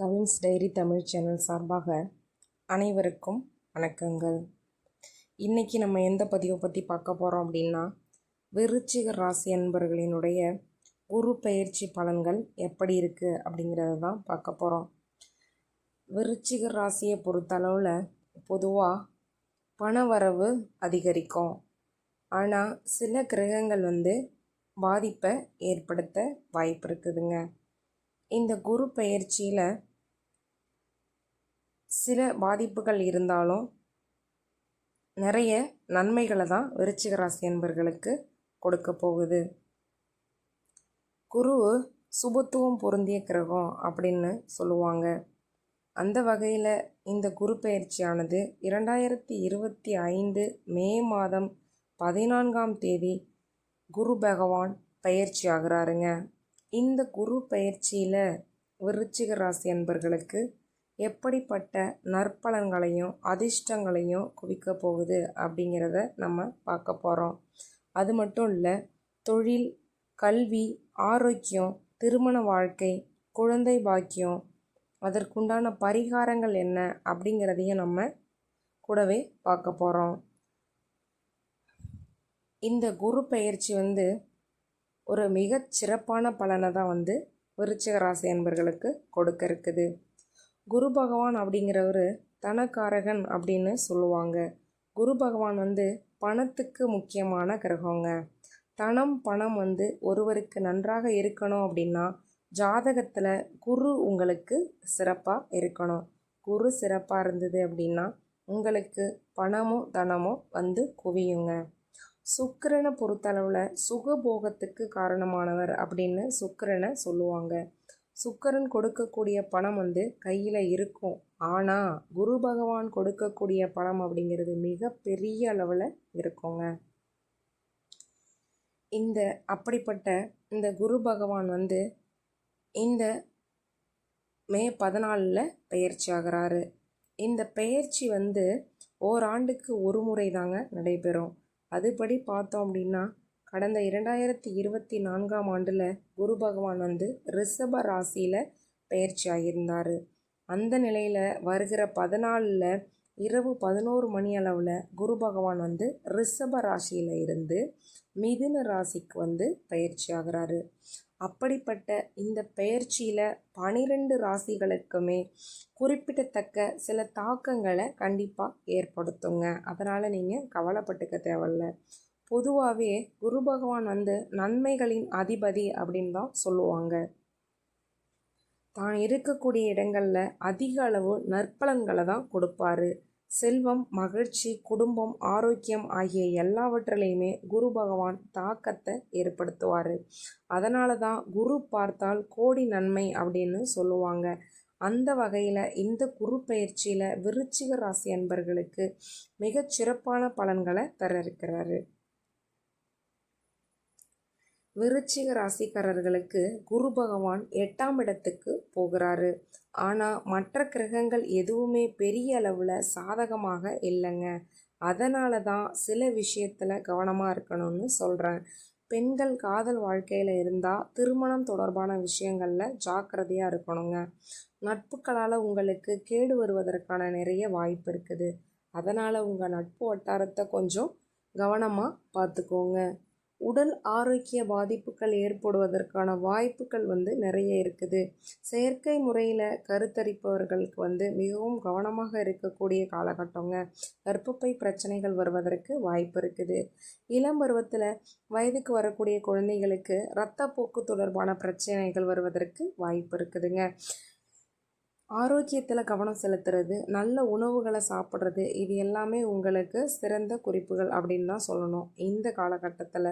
Cavin's diary Tamil channel சார்பாக அனைவருக்கும் வணக்கங்கள். இன்றைக்கி நம்ம எந்த பதிவை பற்றி பார்க்க போகிறோம் அப்படின்னா விருச்சிக ராசி அன்பர்களினுடைய குரு பயிற்சி பலன்கள் எப்படி இருக்குது அப்படிங்கிறத தான் பார்க்க போகிறோம் விருச்சிக ராசியை பொறுத்தளவில் பொதுவாக பணவரவு அதிகரிக்கும். ஆனால் சில கிரகங்கள் வந்து பாதிப்பை ஏற்படுத்த வாய்ப்பு இருக்குதுங்க. இந்த குரு பெயர்ச்சியில் சில பாதிப்புகள் இருந்தாலும் நிறைய நன்மைகளை தான் விருச்சிக ராசி என்பர்களுக்கு கொடுக்க போகுது. குரு சுபத்துவம் பொருந்திய கிரகம் அப்படின்னு சொல்லுவாங்க. அந்த வகையில் இந்த குரு பயிற்சியானது இரண்டாயிரத்தி இருபத்தி ஐந்து மே மாதம் பதினான்காம் தேதி குரு பகவான் பயிற்சி ஆகிறாருங்க. இந்த குரு பயிற்சியில் விருச்சிக ராசி என்பர்களுக்கு எப்படிப்பட்ட நற்பலன்களையும் அதிர்ஷ்டங்களையும் குவிக்க போகுது அப்படிங்கிறத நம்ம பார்க்க போகிறோம் அது மட்டும் இல்லை தொழில் கல்வி ஆரோக்கியம் திருமண வாழ்க்கை குழந்தை பாக்கியம் அதற்குண்டான பரிகாரங்கள் என்ன அப்படிங்கிறதையும் நம்ம கூடவே பார்க்க போகிறோம் இந்த குரு பயிற்சி வந்து ஒரு மிகச் சிறப்பான பலனை தான் வந்து விருச்சிக ராசி என்பர்களுக்கு கொடுக்க இருக்குது. குரு பகவான் அப்படிங்கிறவர் தனக்காரகன் அப்படின்னு சொல்லுவாங்க. குரு பகவான் வந்து பணத்துக்கு முக்கியமான கிரகங்க. தனம் பணம் வந்து ஒருவருக்கு நன்றாக இருக்கணும் அப்படின்னா ஜாதகத்தில் குரு உங்களுக்கு சிறப்பாக இருக்கணும். குரு சிறப்பாக இருந்தது அப்படின்னா உங்களுக்கு பணமும் தனமும் வந்து குவியுங்க. சுக்கரனை பொறுத்தளவில் சுகபோகத்துக்கு காரணமானவர் அப்படின்னு சுக்கரனை சொல்லுவாங்க. சுக்கரன் கொடுக்கக்கூடிய பணம் வந்து கையில் இருக்கும். ஆனால் குரு பகவான் கொடுக்கக்கூடிய பணம் அப்படிங்கிறது மிக பெரிய அளவில் இருக்குங்க. இந்த அப்படிப்பட்ட இந்த குரு பகவான் வந்து இந்த மே பதினாலில் பயிற்சி ஆகிறாரு. இந்த பெயர்ச்சி வந்து ஓராண்டுக்கு ஒரு முறை தாங்க நடைபெறும். அதுபடி பார்த்தோம் அப்படின்னா கடந்த இரண்டாயிரத்தி இருபத்தி நான்காம் ஆண்டில் குரு பகவான் வந்து ரிஷப ராசியில் பயிற்சி ஆகியிருந்தார் அந்த நிலையில் வருகிற பதினாலில் இரவு பதினோரு மணி அளவில் குரு பகவான் வந்து ரிஷப ராசியில் இருந்து மிதுன ராசிக்கு வந்து பயிற்சி ஆகிறாரு அப்படிப்பட்ட இந்த பெயர்ச்சியில் பனிரெண்டு ராசிகளுக்குமே குறிப்பிடத்தக்க சில தாக்கங்களை கண்டிப்பாக ஏற்படுத்துங்க. அதனால் நீங்கள் கவலைப்பட்டுக்க தேவையில்ல. பொதுவாகவே குரு பகவான் வந்து நன்மைகளின் அதிபதி அப்படின்னு தான் சொல்லுவாங்க. தான் இருக்கக்கூடிய இடங்களில் அதிக அளவு நற்பலன்களை தான் கொடுப்பாரு. செல்வம் மகிழ்ச்சி குடும்பம் ஆரோக்கியம் ஆகிய எல்லாவற்றிலையுமே குரு பகவான் தாக்கத்தை ஏற்படுத்துவார். அதனால தான் குரு பார்த்தால் கோடி நன்மை அப்படின்னு சொல்லுவாங்க. அந்த வகையில் இந்த குரு பயிற்சியில் விருச்சிக ராசி அன்பர்களுக்கு மிகச் சிறப்பான பலன்களை தர இருக்கிறாரு. விருச்சிக ராசிக்காரர்களுக்கு குரு பகவான் எட்டாம் இடத்துக்கு போகிறாரு. ஆனால் மற்ற கிரகங்கள் எதுவுமே பெரிய அளவில் சாதகமாக இல்லைங்க. அதனால தான் சில விஷயத்தில் கவனமாக இருக்கணும்னு சொல்கிறேன் பெண்கள் காதல் வாழ்க்கையில் இருந்தால் திருமணம் தொடர்பான விஷயங்களில் ஜாக்கிரதையாக இருக்கணுங்க. நட்புகளால் உங்களுக்கு கேடு வருவதற்கான நிறைய வாய்ப்பு இருக்குது. அதனால் உங்கள் நட்பு வட்டாரத்தை கொஞ்சம் கவனமாக பார்த்துக்கோங்க. உடல் ஆரோக்கிய பாதிப்புகள் ஏற்படுவதற்கான வாய்ப்புகள் வந்து நிறைய இருக்குது. செயற்கை முறையில் கருத்தரிப்பவர்களுக்கு வந்து மிகவும் கவனமாக இருக்கக்கூடிய காலகட்டங்க. கர்ப்பப்பை பிரச்சனைகள் வருவதற்கு வாய்ப்பு இருக்குது. இளம் பருவத்தில் வயதுக்கு வரக்கூடிய குழந்தைகளுக்கு இரத்தப்போக்கு தொடர்பான பிரச்சனைகள் வருவதற்கு வாய்ப்பு இருக்குதுங்க. ஆரோக்கியத்தில் கவனம் செலுத்துறது நல்ல உணவுகளை சாப்பிட்றது இது எல்லாமே உங்களுக்கு சிறந்த குறிப்புகள் அப்படின்னு தான் சொல்லணும். இந்த காலகட்டத்தில்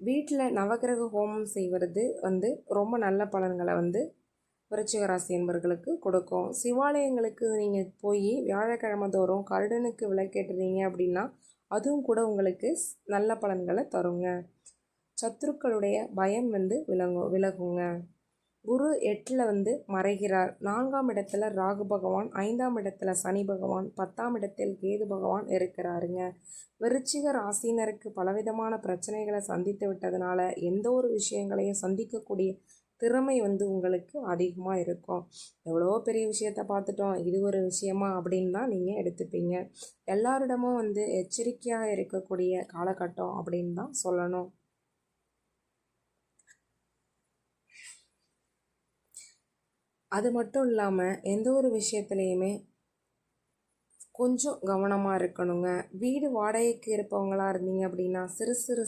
வீட்டில் நவகிரக ஹோமம் செய்வது வந்து ரொம்ப நல்ல பலன்களை வந்து விருச்சிக ராசி என்பர்களுக்கு கொடுக்கும். சிவாலயங்களுக்கு நீங்கள் போய் வியாழக்கிழமை தோறும் கருடனுக்கு விளக்கேட்டுறீங்க அப்படின்னா அதுவும் கூட உங்களுக்கு நல்ல பலன்களை தருங்க. சத்துருக்களுடைய பயம் வந்து விலகும் விலகுங்க. குரு எட்டில் வந்து மறைகிறார். நான்காம் இடத்துல ராகு பகவான் ஐந்தாம் இடத்துல சனி பகவான் பத்தாம் இடத்தில் கேது பகவான் இருக்கிறாருங்க. விருச்சிக ராசினருக்கு பலவிதமான பிரச்சனைகளை சந்தித்து விட்டதுனால எந்த ஒரு விஷயங்களையும் சந்திக்கக்கூடிய திறமை வந்து உங்களுக்கு அதிகமாக இருக்கும். எவ்வளோ பெரிய விஷயத்த பார்த்துட்டோம். இது ஒரு விஷயமா அப்படின்னு தான் நீங்கள் எடுத்துப்பீங்க. எல்லாரிடமும் வந்து எச்சரிக்கையாக இருக்கக்கூடிய காலகட்டம் அப்படின்னு தான் சொல்லணும். அது மட்டும் இல்லாமல் எந்த ஒரு விஷயத்துலையுமே கொஞ்சம் கவனமாக இருக்கணுங்க. வீடு வாடகைக்கு இருப்பவங்களாக இருந்தீங்க அப்படின்னா சிறு சிறு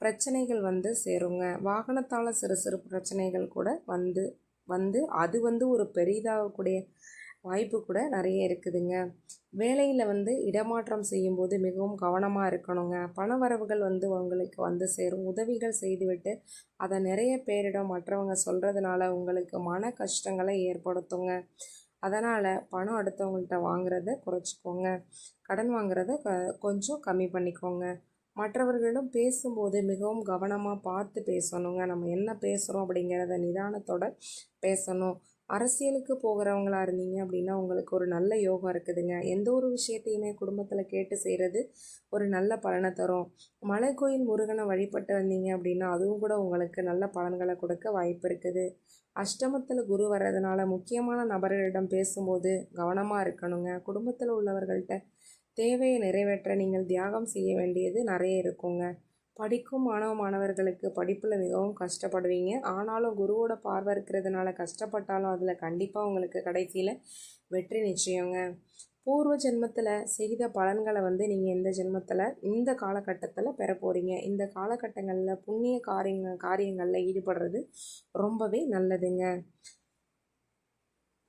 பிரச்சனைகள் வந்து சேருங்க. வாகனத்தால் சிறு சிறு பிரச்சனைகள் கூட வந்து வந்து அது வந்து ஒரு பெரிதாகக்கூடிய வாய்ப்பு கூட நிறைய இருக்குதுங்க. வேலையில் வந்து இடமாற்றம் செய்யும்போது மிகவும் கவனமாக இருக்கணுங்க. பண வரவுகள் வந்து உங்களுக்கு வந்து சேரும். உதவிகள் செய்துவிட்டு அதை நிறைய பேரிடம் மற்றவங்க சொல்கிறதுனால உங்களுக்கு மன கஷ்டங்களை ஏற்படுத்துங்க. அதனால் பணம் அடுத்தவங்கள்ட்ட வாங்குறத குறைச்சிக்கோங்க. கடன் வாங்குறத க கொஞ்சம் கம்மி பண்ணிக்கோங்க. மற்றவர்களிடம் பேசும்போது மிகவும் கவனமாக பார்த்து பேசணுங்க. நம்ம என்ன பேசுகிறோம் அப்படிங்கிறத நிதானத்தோட பேசணும். அரசியலுக்கு போகிறவங்களா இருந்தீங்க அப்படின்னா உங்களுக்கு ஒரு நல்ல யோகம் இருக்குதுங்க. எந்த ஒரு விஷயத்தையுமே குடும்பத்தில் கேட்டு செய்கிறது ஒரு நல்ல பலனை தரும். மலை கோயில் முருகனை வழிபட்டு வந்தீங்க அப்படின்னா அதுவும் கூட உங்களுக்கு நல்ல பலன்களை கொடுக்க வாய்ப்பு இருக்குது. அஷ்டமத்தில் குரு வர்றதுனால முக்கியமான நபர்களிடம் பேசும்போது கவனமாக இருக்கணுங்க. குடும்பத்தில் உள்ளவர்கள்ட்ட தேவையை நிறைவேற்ற நீங்கள் தியாகம் செய்ய வேண்டியது நிறைய இருக்குங்க. படிக்கும் மாணவ மாணவர்களுக்கு படிப்பில் மிகவும் கஷ்டப்படுவீங்க. ஆனாலும் குருவோட பார்வை இருக்கிறதுனால கஷ்டப்பட்டாலும் அதில் கண்டிப்பாக உங்களுக்கு கடைசியில் வெற்றி நிச்சயங்க. பூர்வ ஜென்மத்தில் செய்த பலன்களை வந்து நீங்கள் இந்த ஜென்மத்தில் இந்த காலகட்டத்தில் பெற போகிறீங்க இந்த காலகட்டங்களில் புண்ணிய காரியங்க காரியங்களில் ஈடுபடுறது ரொம்பவே நல்லதுங்க.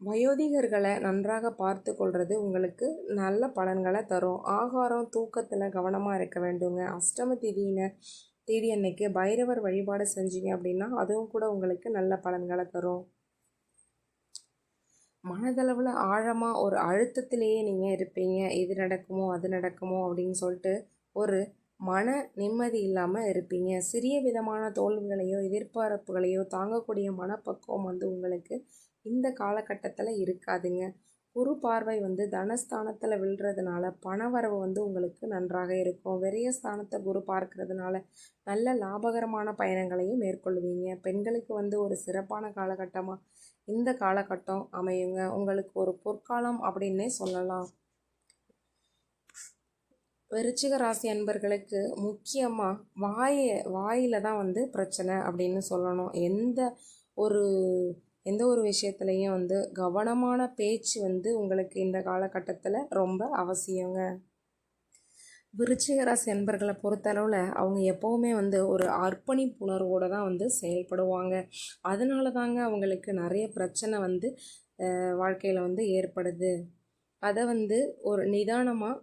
வயோதிகர்களை நன்றாக பார்த்து கொள்வது உங்களுக்கு நல்ல பலன்களை தரும். ஆகாரம் தூக்கத்தில் கவனமாக இருக்க வேண்டுங்க. அஷ்டம திதியின தேதி அன்னைக்கு பைரவர் வழிபாடு செஞ்சீங்க அப்படின்னா அதுவும் கூட உங்களுக்கு நல்ல பலன்களை தரும். மனதளவில் ஆழமாக ஒரு அழுத்தத்திலேயே நீங்கள் இருப்பீங்க. இது நடக்குமோ அது நடக்குமோ அப்படின்னு சொல்லிட்டு ஒரு மன நிம்மதி இல்லாமல் இருப்பீங்க. சிறிய விதமான தோல்விகளையோ எதிர்பார்ப்புகளையோ தாங்கக்கூடிய மனப்பக்குவம் வந்து உங்களுக்கு இந்த காலகட்டத்தில் இருக்காதுங்க. குரு பார்வை வந்து தனஸ்தானத்தில் விழுறதுனால பணவரவு வந்து உங்களுக்கு நன்றாக இருக்கும். வெறிய ஸ்தானத்தை குரு பார்க்கறதுனால நல்ல லாபகரமான பயணங்களையும் மேற்கொள்வீங்க. பெண்களுக்கு வந்து ஒரு சிறப்பான காலகட்டமாக இந்த காலகட்டம் அமையுங்க. உங்களுக்கு ஒரு பொற்காலம் அப்படின்னே சொல்லலாம். விருச்சிக ராசி அன்பர்களுக்கு முக்கியமாக வாய வாயில் தான் வந்து பிரச்சனை அப்படின்னு சொல்லணும். எந்த ஒரு எந்த ஒரு விஷயத்துலையும் வந்து கவனமான பேச்சு வந்து உங்களுக்கு இந்த காலகட்டத்தில் ரொம்ப அவசியங்க. விருச்சிக ராசி பொறுத்தளவில் அவங்க எப்போவுமே வந்து ஒரு அர்ப்பணிப்பு உணர்வோடு தான் வந்து செயல்படுவாங்க. அதனால தாங்க அவங்களுக்கு நிறைய பிரச்சனை வந்து வாழ்க்கையில் வந்து ஏற்படுது. அதை வந்து ஒரு நிதானமாக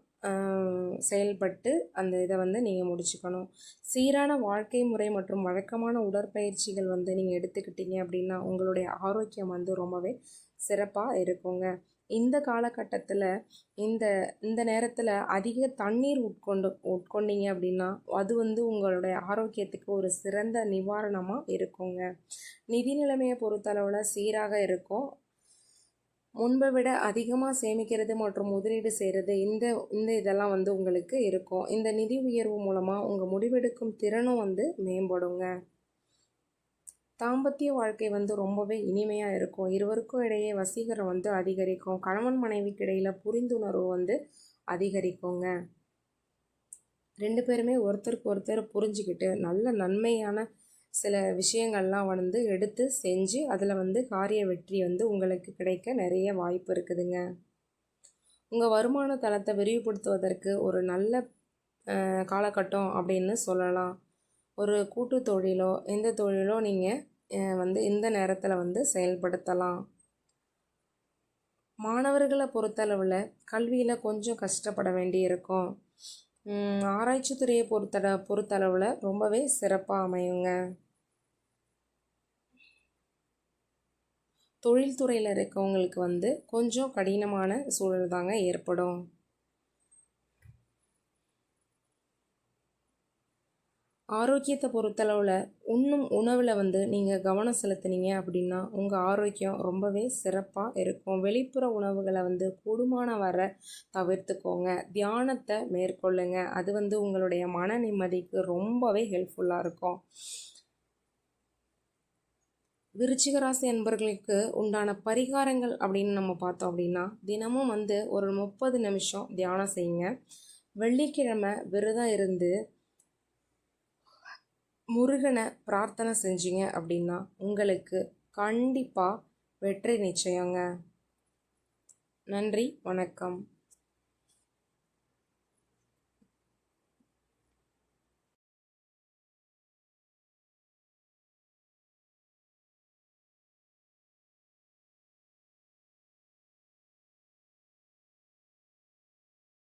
செயல்பட்டு அந்த இதை வந்து நீங்கள் முடிச்சுக்கணும். சீரான வாழ்க்கை முறை மற்றும் வழக்கமான உடற்பயிற்சிகள் வந்து நீங்கள் எடுத்துக்கிட்டீங்க அப்படின்னா உங்களுடைய ஆரோக்கியம் வந்து ரொம்பவே சிறப்பாக இருக்குங்க. இந்த காலகட்டத்தில் இந்த இந்த நேரத்தில் அதிக தண்ணீர் உட்கொண்டு உட்கொண்டீங்க அப்படின்னா அது வந்து உங்களுடைய ஆரோக்கியத்துக்கு ஒரு சிறந்த நிவாரணமாக இருக்குங்க. நிதி நிலைமையை பொறுத்தளவில் சீராக இருக்கும். முன்பை விட அதிகமாக சேமிக்கிறது மற்றும் முதலீடு செய்கிறது இந்த இந்த இதெல்லாம் வந்து உங்களுக்கு இருக்கும். இந்த நிதி உயர்வு மூலமாக உங்கள் முடிவெடுக்கும் திறனும் வந்து மேம்படுங்க. தாம்பத்திய வாழ்க்கை வந்து ரொம்பவே இனிமையாக இருக்கும். இருவருக்கும் இடையே வசீகரம் வந்து அதிகரிக்கும். கணவன் மனைவிக்கு இடையில் புரிந்துணர்வு வந்து அதிகரிக்குங்க. ரெண்டு பேருமே ஒருத்தருக்கு ஒருத்தர் புரிஞ்சுக்கிட்டு நல்ல நன்மையான சில விஷயங்கள்லாம் வந்து எடுத்து செஞ்சு அதில் வந்து காரிய வெற்றி வந்து உங்களுக்கு கிடைக்க நிறைய வாய்ப்பு இருக்குதுங்க. உங்கள் வருமான தளத்தை விரிவுபடுத்துவதற்கு ஒரு நல்ல காலகட்டம் அப்படின்னு சொல்லலாம். ஒரு கூட்டு தொழிலோ எந்த தொழிலோ நீங்கள் வந்து இந்த நேரத்தில் வந்து செயல்படுத்தலாம். மாணவர்களை பொறுத்தளவில் கல்வியில் கொஞ்சம் கஷ்டப்பட வேண்டி இருக்கும். ஆராய்ச்சி துறையை பொறுத்த பொறுத்தளவில் ரொம்பவே சிறப்பாக அமையுங்க. தொழில்துறையில் இருக்கவங்களுக்கு வந்து கொஞ்சம் கடினமான சூழல் தாங்க ஏற்படும். ஆரோக்கியத்தை பொறுத்தளவில் உண்ணும் உணவில் வந்து நீங்கள் கவனம் செலுத்துனீங்க அப்படின்னா உங்கள் ஆரோக்கியம் ரொம்பவே சிறப்பாக இருக்கும். வெளிப்புற உணவுகளை வந்து கூடுமான வர தவிர்த்துக்கோங்க. தியானத்தை மேற்கொள்ளுங்க. அது வந்து உங்களுடைய மன நிம்மதிக்கு ரொம்பவே ஹெல்ப்ஃபுல்லாக இருக்கும். விருச்சிகராசி அன்பர்களுக்கு உண்டான பரிகாரங்கள் அப்படின்னு நம்ம பார்த்தோம் அப்படின்னா தினமும் வந்து ஒரு முப்பது நிமிஷம் தியானம் செய்யுங்க. வெள்ளிக்கிழமை விரதம் இருந்து முருகனை பிரார்த்தனை செஞ்சீங்க அப்படின்னா உங்களுக்கு கண்டிப்பாக வெற்றி நிச்சயங்க. நன்றி வணக்கம்.